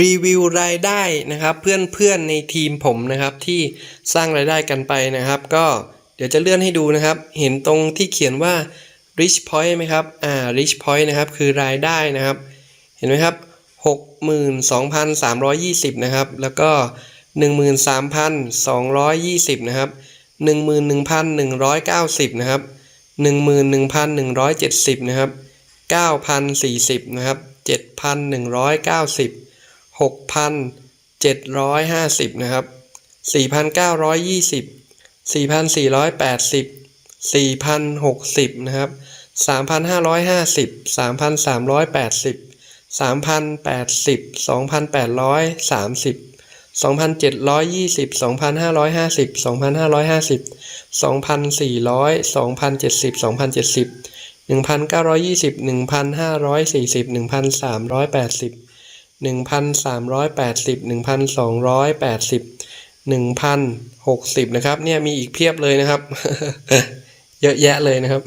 รีวิวรายได้นะครับเพื่อนๆในทีมผมนะครับที่สร้างรายได้กันไปนะครับ ก็เดี๋ยวจะเลื่อนให้ดูนะครับ เห็นตรงที่เขียนว่า rich point ไหมครับอ่า rich point นะครับคือรายได้นะครับ เห็นไหมครับ 62,320 นะครับ แล้วก็ 13,220 นะครับ 11,190 นะครับ 11,170 นะครับ 9,040 นะครับ 7,190 6,750 นะครับ 4,920 4,480 4,060 นะครับ 3,550 3,380 3,080 2,830 2,720 2,550 2,550 2,400 2,070 2,070 1,920 1,540 1,380 1,380 1,280 1,060นะครับ เนี่ยมีอีกเพียบเลยนะครับ เยอะแยะเลยนะครับ